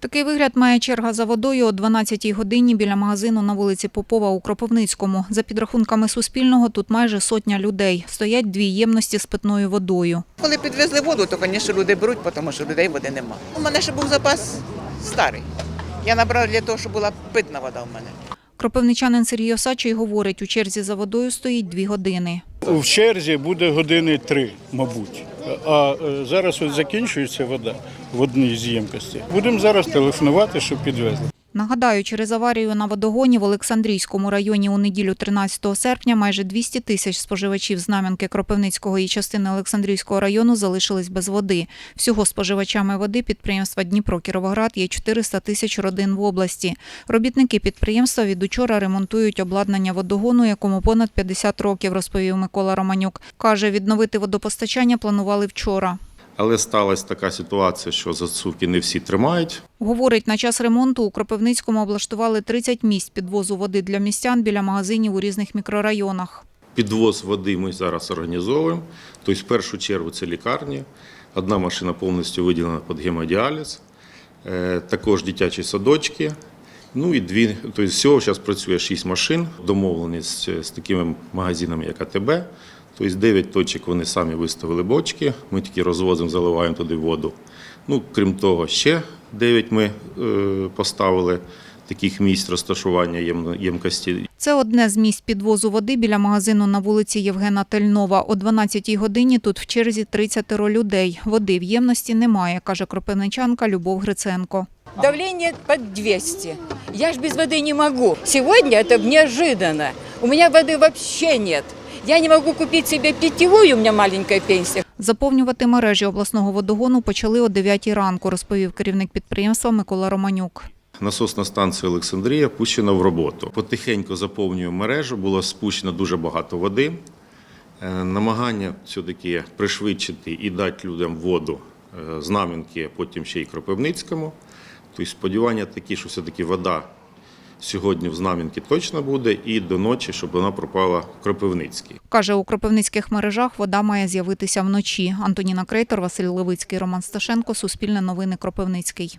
Такий вигляд має черга за водою о 12-й годині біля магазину на вулиці Попова у Кропивницькому. За підрахунками Суспільного, тут майже сотня людей. Стоять дві ємності з питною водою. Коли підвезли воду, то, звісно, люди беруть, тому що людей води нема. У мене ще був запас старий. Я набрала для того, щоб була питна вода в мене. Кропивничанин Сергій Осачий говорить, у черзі за водою стоїть дві години. В черзі буде години три, мабуть. А е, зараз от закінчується вода в одній з ємкостей. Будемо зараз телефонувати, щоб підвезли. Нагадаю, через аварію на водогоні в Олександрійському районі у неділю 13 серпня майже 200 тисяч споживачів Знам'янки Кропивницького і частини Олександрійського району залишились без води. Всього споживачами води підприємства Дніпро Кіровоград є 400 тисяч родин в області. Робітники підприємства від учора ремонтують обладнання водогону, якому понад 50 років, розповів Микола Романюк. Каже, відновити водопостачання планували вчора. Але сталася така ситуація, що засувки не всі тримають. Говорить, на час ремонту у Кропивницькому облаштували 30 місць підвозу води для містян біля магазинів у різних мікрорайонах. Підвоз води ми зараз організовуємо. Тобто, в першу чергу це лікарні. Одна машина повністю виділена під гемодіаліз, е, також дитячі садочки. Ну і дві, тобто всього зараз працює шість машин, домовлені з, з такими магазинами, як АТБ. Тобто 9 точок вони самі виставили бочки, ми тільки розвозимо, заливаємо туди воду. Ну, крім того, ще 9 ми е, поставили таких місць розташування єм- ємкості. Це одне з місць підвозу води біля магазину на вулиці Євгена Тельнова. О 12-й годині тут в черзі 30 людей. Води в ємності немає, каже кропивничанка Любов Гриценко. Давление под 200. Я ж без воды не могу. Сегодня это неожиданно. У меня воды вообще нет. Я не могу купить себе питьевую, у меня маленькая пенсия. Заповнювати мережі обласного водогону почали о 9 ранку, розповів керівник підприємства Микола Романюк. Насосна станція Олександрія пущена в роботу. Потихеньку заповнює мережу, було спущено дуже багато води. Е, Намагання все-таки пришвидшити і дати людям воду е, знам'янки, потім ще й Кропивницькому. Тобто сподівання такі, що все-таки вода сьогодні в знам'янки точно буде, і до ночі, щоб вона пропала в Кропивницькій. Каже, у кропивницьких мережах вода має з'явитися вночі. Антоніна Крейтор, Василь Левицький, Роман Сташенко, Суспільне новини Кропивницький.